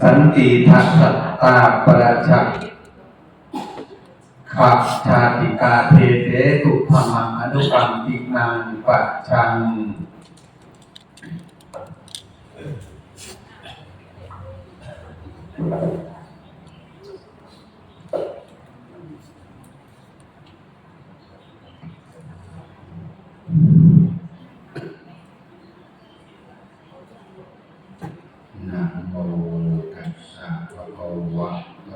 สันติทัสตตาประชักขับชาติกาเทเทตุธรรมังอนุกรรมตินังปัจชังนะโมตัสสะภะคะวะโต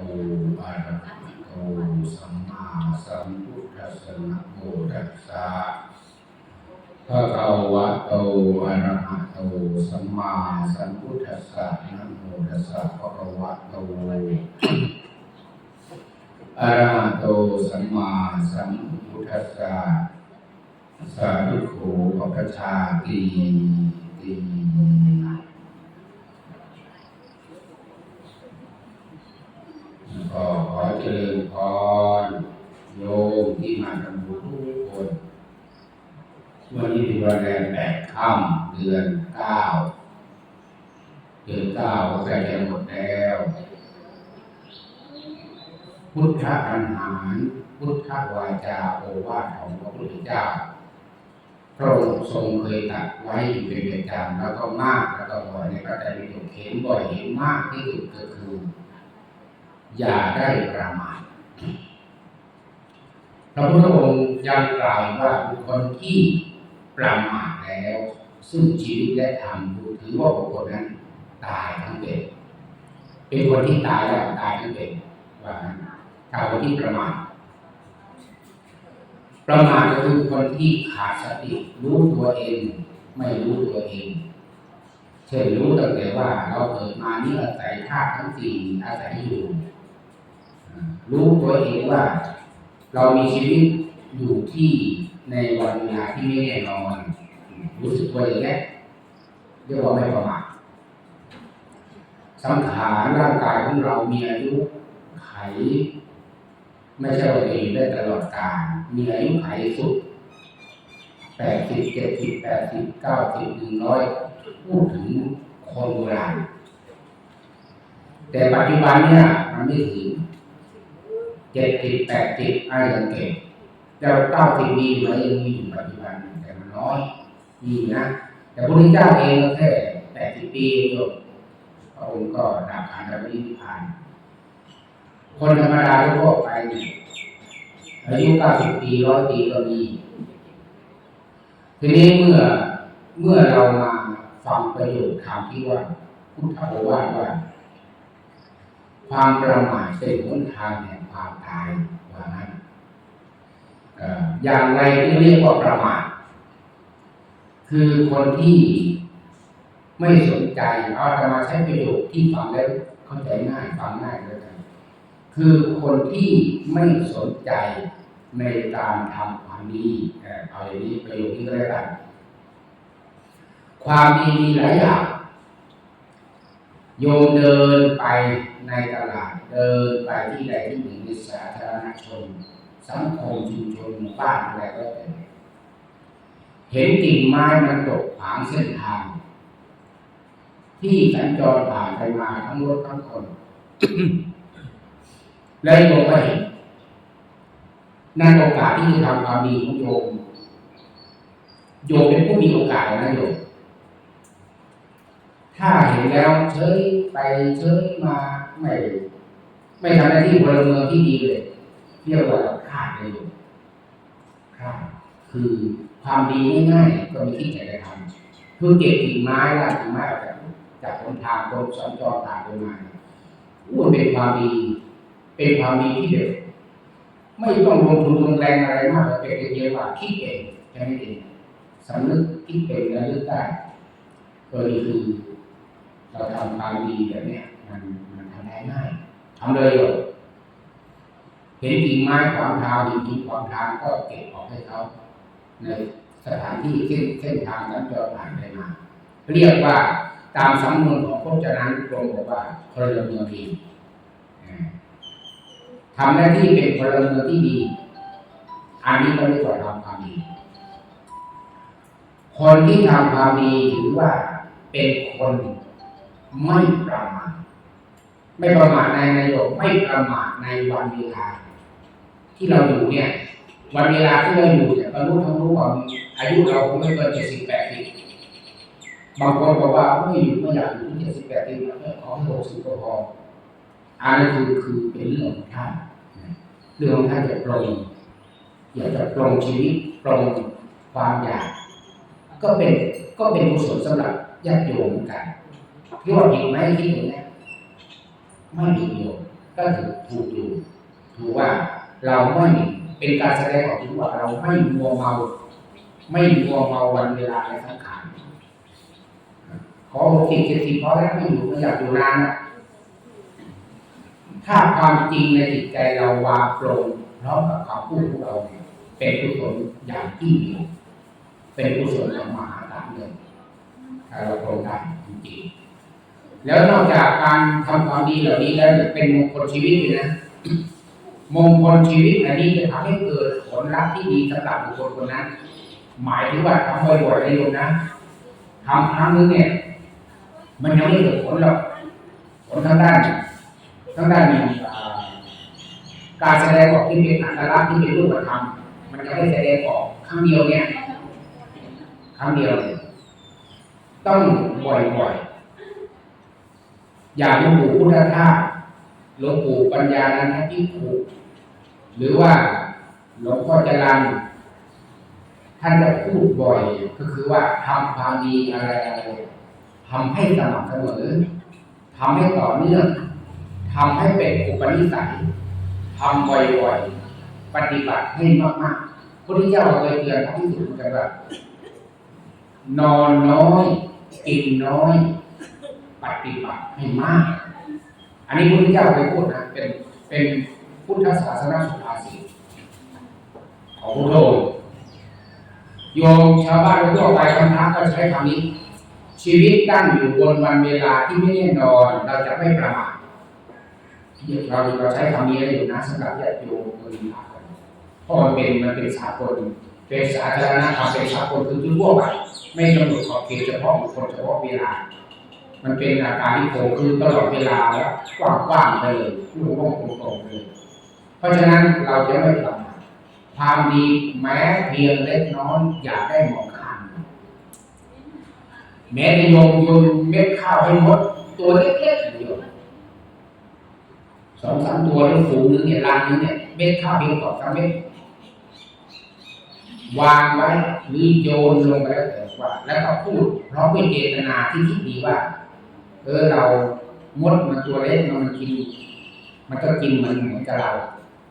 อะระหะโตสัมมาสัมพุทธัสสะนะโมตัสสะภะคะวะโตอะระหะโตสัมมาสัมพุทธัสสะนะโมตัสสะภะคะวะโต อะรหะโตสัมมาสัมพุทธัสสะสาธุโขปะชาติติก็ขอเจริญพรโยมที่มาทำบุญทุกคนวันนี้เป็นวันแรมแปดค่ำเดือนเก้าเดือนเก้าก็ใกล้จะหมดแล้ว พุทธอันหารพุทธวาจาโอวาทของพระพุทธเจ้าพระองค์ทรงเคยตรัดไว้อยู่เป็นประจำแล้วก็มากแล้วก็บ่อยในพระไตรปิฎกเห็นบ่อยเห็นมากที่สุดก็คือ อย่าได้ประมาทพระพุทธองค์ยังกล่าวว่าบุคคลที่ประมาทแล้ว ซึ่งชีวิตและธรรมถือว่าบุคคลนั้น ตายทั้งเป็นเป็นคนที่ตายแล้วตายทั้งเป็นว่างั้น ถ้าคนที่ประมาทประมาทก็คือคนที่ขาดสติรู้ตัวเอง ไม่รู้ตัวเอง เช่นรู้ตั้งแต่ว่าเราเกิดมานี่อาศัยธาตุทั้งสี่อาศัยอยู่ รู้ตัวเองว่า เรามีชีวิตอยู่ที่ในวันเวลาที่ไม่แน่นอน รู้สึกตัวอย่างนี้เรียกว่าไม่ประมาทสังขารร่างกายของเรามีอายุไข ไม่ใช่ว่าจะอยู่ได้ตลอดกาลมีอายุไขสุดแปดสิบเจ็ดสิบแปดสิบเก้าสิบหนึ่งร้อยพูดถึงคนโบราณแต่ปัจจุบันเนี่ยมันไม่ถึงเจ็ดสิบแปดสิบอะไรยังเก่งแต่เก้าสิบมีไหมยังมีอยู่ปัจจุบันแต่มันน้อยมีนะ แต่พระพุทธเจ้าเองก็แค่แปดสิบปีเองพระองค์ก็ดับขันธปรินิพพาน คนธรรมดาทั่วไปนี่อายุเก้าสิบปีร้อยปีก็มี ทีนี้เมื่อเมื่อเรามาฟังประโยชน์คำที่ว่าพุทธโอวาทว่า ความประมาทเป็นหนทางแห่งความตายว่างั้นอย่างไรที่เรียกว่าประมาทคือคนที่ไม่สนใจเอาจะมาใช้ประโยชน์ที่ฟังแล้วเข้าใจง่ายฟังง่ายเลยกัน คือคนที่ไม่สนใจในการทำความดีเอ่เอาอย่างนี้ประโยคนี้ก็แล้วกันความดีมีหลายอย่างโยมเดินไปในตลาดเดินไปที่ใดที่หนึ่งในสาธารณชน สังคมชุมชนหมู่บ้านอะไรก็แล้วแต่เห็นกิ่งไม้มันตกขวางเส้นทาง ที่สัญจรผ่านไปมาทั้งรถทั้งคน แล้วโยมก็เห็นนั่นโอกาสที่จะทำความดีของโยม โยมเป็นผู้มีโอกาสนะโยม ถ้าเห็นแล้วเฉยไปเฉยมาไม่ไม่ทำหน้าที่พลเมืองที่ดีเลยเรียกว่าขาดเลยอยู่ขาดคือความดีง่ายๆก็ไม่คิดจะทำคือเก็บกิ่งไม้ละกิ่งไม้ออกจากจากคนทางคนสัญจรผ่านไปมาอู้มันเป็นความดี เป็นความดีที่เด็ดไม่ต้องลงทุนลงแรงอะไรมากแต่เป็นเยงว่าคิดเองแค่นั้เองสำนึกคิดเป็นและลึกได้ก็นี่คือเราทำความดีแบบนี้มันมันทำได้ง่ายทำเลยเห็นกิ่งไม้ขวางทางเห็นกิ่งขวางทางก็เก็บออกให้เขาในสถานที่เส้นเส้นทางนั้นจะผ่านไปมา เรียกว่าตามสำนวนของพจนานุกรมบอกว่าพลเมืองดีอ่า ทำหน้าที่เป็นพลเมืองที่ดี อันนี้ก็เรียกว่าทำความดี คนที่ทำความดีถือว่าเป็นคนไม่ประมาทไม่ประมาทในนายโยมไม่ประมาทในวันเวลา ที่เราอยู่เนี่ย วันเวลาที่เราอยู่เนี่ยบรรลุทั้งรู้ว่ามอายุเราคงไม่เกินเจ็ดสิบแปดปีบางคนบอกว่าไม่อยู่ไม่อยากอยู่เจ็ดสิบแปดปีแล้วขอให้หกสิบก็พอ อันนั้นคือคือเป็นเรื่องของท่านเรื่องของท่านจะปรงอยากจะปรงชีวิตปรงความอยากก็เป็นก็เป็นกุศลสำหรับญาติโยมเหมือนกันที่ว่าผิดไหมที่อย่างนี้ไม่ผิดโยมก็ถือถูกอยู่ถือว่าเราไม่เป็นการแสดงออกถึงว่าเราไม่มัวเมา ไม่มัวเมาวันเวลาในสังขารขอหกสิบเจ็ดสิบพอแล้วไม่อยู่ไม่อยากอยู่นานนะ ถ้าความจริงในจิตใจเราวางโปร่งพร้อมกับคำพูดของเราเนี่ยเป็นกุศลอย่างที่มีเป็นกุศลของมหาศาลเลยถ้าเราโครงการจริงๆแล้วนอกจากการทำความดีเหล่านี้แล้วเนี่ยเป็นมงคลชีวิตเลยนะมงคลชีวิตอันนี้จะทำให้เกิดผลลัพธ์ที่ดีสำหรับบุคคลคนนั้น หมายถึงว่าทำบ่อยๆนะโยมนะทำครั้งนึงเนี่ย มันยังไม่เกิดผลหรอกผลทางด้าน ทางด้านการแสดงออกที่เป็นอัตลักษณ์ที่เป็นรูปธรรมมันจะไม่แสดงออกครั้งเดียวเนี่ยครั้งเดียว ต้องบ่อยๆอย่างหลวงปู่พุทธทาสหลวงปู่ปัญญานันทพิภูหรือว่าหลวงพ่อจรันท่านจะพูดบ่อยก็คือว่าทำความดีอะไรอะไรทำให้สม่ำเสมอทำให้ต่อเนื่อง ทำให้เป็นอุปนิสัยทำบ่อยๆ ปฏิบัติให้มากๆพระพุทธเจ้าเคยเตือนพระพิสุทธิ์เหมือนกันว่านอนน้อย กินน้อย ปฏิบัติให้มาก อันนี้พระพุทธเจ้าเคยพูดนะเป็นเป็นพุทธศาสนาสุภาษิตของพระโลกโยมชาวบ้านทั่วไปคำถามก็ใช้คำนี้ ชีวิตตั้งอยู่บนวันเวลาที่ไม่แน่นอน เราจะไม่ประมาท เราเราใช้คำนี้อยู่นะสำหรับญาติโยมคนนี้เพราะมันเป็นมันเป็นสากลเป็นสาธารณธรรมเป็นสากลคือทั่วไปไม่กำหนดขอบเขตเฉพาะบุคคลเฉพาะเวลา มันเป็นอาการที่โผล่คือตลอดเวลาแล้วกว้างๆไปเลยลูกโป่งตรงเลย เพราะฉะนั้นเราจะไม่ประมาทความดีแม้เพียงเล็กน้อยอย่าได้มองข้ามแม้จะโยมโยนเม็ดข้าวให้หมดตัวเล็กๆเดียว สองสามตัวหรือฝูงนึงเนี่ยลานนึงเนี่ยเม็ดข้าวเพียงสองสามเม็ดวางไว้หรือโยนลงไปแล้วแต่ว่า แล้วก็พูดเพราะเป็นเจตนาที่คิดดีว่า เออเรามดมันตัวเล็กมันกิน มันก็กินเหมือนเหมือนกับเรา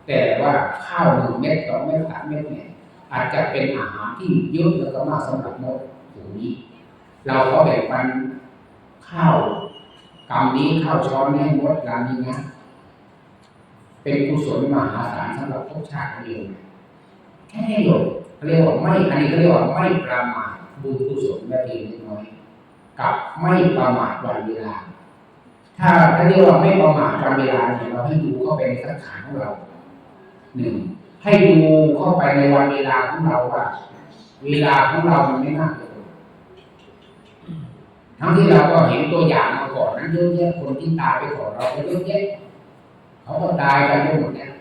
แต่ว่าข้าวหนึ่งเม็ดสองเม็ดสามเม็ดเนี่ยอาจจะเป็นอาหารที่เยอะแล้วก็มากสำหรับมดฝูงนี้ เราก็แบ่งปันข้าวกำนี้ข้าวช้อนนี้ให้มดร้านนี้นะ เป็นกุศลมหาศาลสำหรับทุกชาติเดียวแค่นี้โยมเขาเรียกว่าไม่อันนี้เขาเรียกว่าไม่ประมาทบุญกุศลแบบเล็กน้อยกับไม่ประมาทวันเวลา ถ้าถ้าเรียกว่าไม่ประมาทวันเวลาเนี่ยเราให้ดูเข้าไปในสังขารของเราหนึ่งให้ดูเข้าไปในวันเวลาของเราว่า เวลาของเรามันไม่มากเลยทั้งที่เราก็เห็นตัวอย่างมาก่อนนั้นเยอะแยะคนที่ตายไปก่อนเราก็เยอะแยะ เขาก็ตายกันไปหมดเนี่ย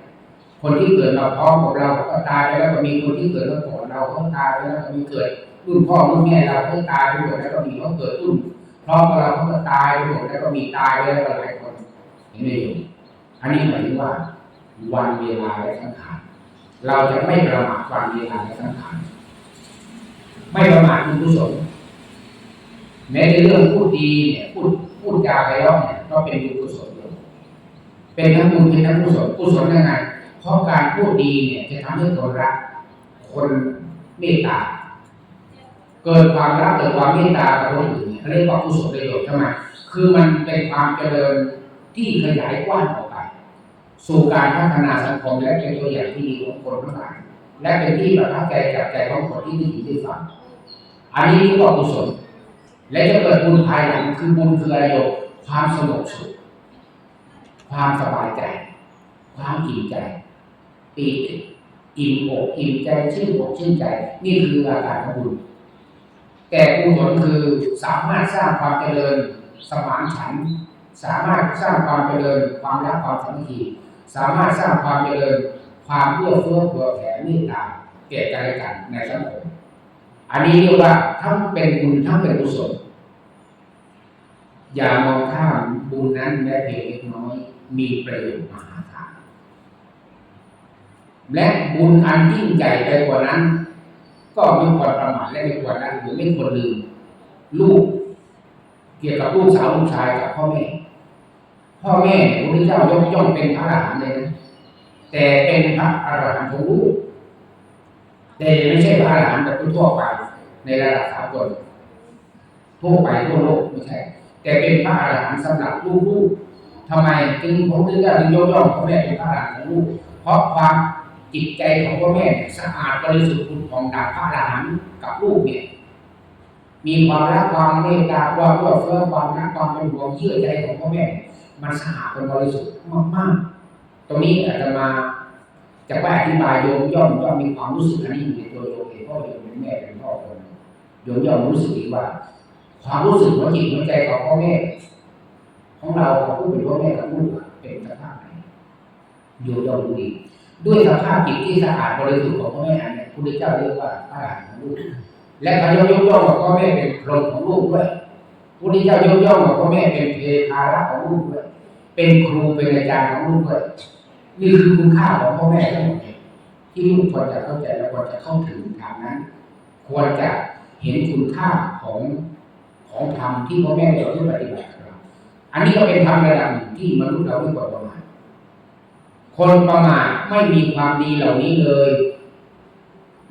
คนที่เกิดมาพร้อมกับเราก็ตายไปแล้วก็มีคนที่เกิดมาก่อนเราเขาตายไปแล้วก็มีเกิดรุ่นพ่อรุ่นแม่เราเขาตายไปหมดแล้วก็มีเขาเกิดรุ่นพร้อมกับเราเขาก็ตายไปหมดแล้วก็มีตายไปแล้วหลายคนเห็นไหมโยมอันนี้หมายถึงว่าวันเวลาและสังขารเราจะไม่ประมาทวันเวลาและสังขารไม่ประมาทบุญกุศลแม้ในเรื่องพูดดีเนี่ยพูดพูดจาไปแล้วเนี่ยก็เป็นบุญกุศล เป็นทั้งบุญเป็นทั้งกุศลกุศลยังไงเพราะการพูดดีเนี่ยจะทำให้คนรัก คนเมตตา เกิดความรักเกิดความเมตตากับคนอื่นเขาเรียกว่ากุศลประโยชน์ใช่ไมคือมันเป็นความเจริญที่ขยายกว้างออกไป สู่การพัฒนาสังคมและเป็นตัวอย่างที่ดีของคนทั้งหลายและเป็นที่ประทับใจจับใจของคนที่ได้ยินได้ฟังอันนี้เรียกว่ากุศลและจะเกิดบุญภายหลังคือบุญคืออะไรโยความสงบสุข ความสบายใจ ความอิ่มใจปีติอิ่มอกอิ่มใจชื่นอกชื่นใจ นี่คืออาการของบุญแต่กุศลคือสามารถสร้างความเจริญสมานฉัน สามารถสร้างความเจริญความรักความสามัคคีสามารถสร้างความเจริญความเอื้อเฟื้อเผื่อแผ่เมตตาแก่กันและกันในสังคมอันนี้เรียกว่าทั้งเป็นบุญทั้งเป็นกุศลอย่ามองข้ามบุญนั้นแม้เพียงเล็กน้อย มีประโยชน์มหาศาลและบุญอันยิ่งใหญ่ไปกว่านั้น ก็ไม่ควรประมาทและไม่ควรละหรือไม่ควรลืมลูก เกี่ยวกับลูกสาวลูกชายกับพ่อแม่ พ่อแม่พระพุทธเจ้ายกย่องเป็นพระอรหันต์เลยนะแต่เป็นพระอรหันต์ของลูกแต่ไม่ใช่พระอรหันต์แบบทั่วไปในระดับสากลทั่วไปทั่วโลกไม่ใช่ แต่เป็นพระอรหันต์สำหรับลูกๆ ทำไมจึงพระพุทธเจ้าจึงยกย่องพ่อแม่เป็นพระอรหันของลูกเพราะความจิตใจของพ่อแม่สะอาดบริสุทธิ์ผุดผ่องดับพระอรหันกับลูกเนี่ยมีความรักความเมตตาความเอื้อเฟื้อความรักความเป็นห่วงเยื่อใจของพ่อแม่ มันสะอาดเป็นบริสุทธิ์มากๆ ตรงนี้อาจจะมาจะว่าอธิบายโยมย่อมย่อมมีความรู้สึกอันนี้อยู่ในตัวโยมเองเพราะโยมเป็นแม่เป็นพ่อคนโยมย่อมรู้สึกดีว่า ความรู้สึกหัวจิตหัวใจของพ่อแม่ ของเราของผู้เป็นพ่อแม่กับลูกเป็นสภาพไหนโยมย่อมรู้ดีด้วยสภาพจิตที่สะอาดบริสุทธิ์ของพ่อแม่อันเนี่ยพระพุทธเจ้าเรียกว่าพระอรหันต์ของลูกและพระยกย่องว่าพ่อแม่เป็นพรหมของลูกด้วยพระพุทธเจ้ายกย่องว่าพ่อแม่เป็นเพคาระของลูกด้วยเป็นครูเป็นอาจารย์ของลูกด้วยนี่คือคุณค่าของพ่อแม่ทั้งหมดที่ลูกควรจะเข้าใจและควรจะเข้าถึงทางนั้น ควรจะเห็นคุณค่าของของธรรมที่พ่อแม่เราที่ปฏิบัติ อันนี้ก็เป็นธรรมระดับหนึ่งที่มนุษย์เราไม่ควรประมาทคนประมาทไม่มีความดีเหล่านี้เลย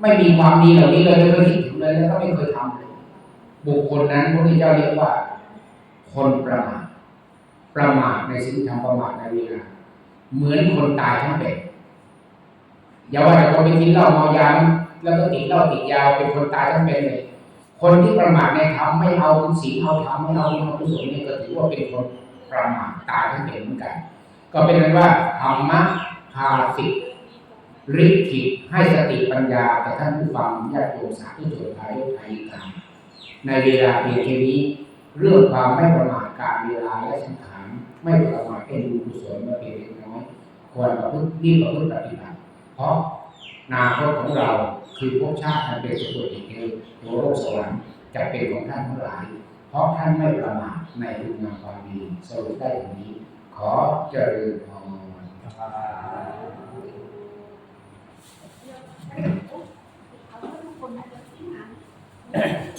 ไม่มีความดีเหล่านี้เลยไม่เคยคิดถึงเลยแล้วก็ไม่เคยทำเลยบุคคลนั้นพระพุทธเจ้าเรียกว่า คนประมาทประมาทในสิ่งที่ทำประมาทในเวลาเหมือนคนตายทั้งเป็นอย่าว่าแต่คนไปกินเหล้าเมายาแล้วก็ติดเหล้าติดยาเป็นคนตายทั้งเป็นเลย คนที่ประมาทในธรรมไม่เอาศีเอาธรรมไม่เอาเอากุศลนี่ก็ถือว่าเป็นคนประมาทตายทั้งเป็นเหมือนกัน ก็เป็นนั้นว่าธรรมะพาสิทธิฤทธิให้สติปัญญาแต่ท่านผู้ฟังญาติโยมสาธุชนไทยไทยกรรมในเวลาเพียงแค่นี้ เรื่องความไม่ประมาทการเวลาและสังขารไม่ประมาทเป็นบุญกุศลมาเพียงเล็กน้อยควรประพฤติรีบประพฤติปฏิบัติเพราะนาคตของเรา คือภพชาติอันเป็นสุคติคือโลกสวรรค์จะเป็นของท่านทั้งหลาย เพราะท่านไม่ประมาทในคุณงามความดีสรุปได้อย่างนี้ ขอเจริญพรยกกันไปเดี๋ยวเฮ็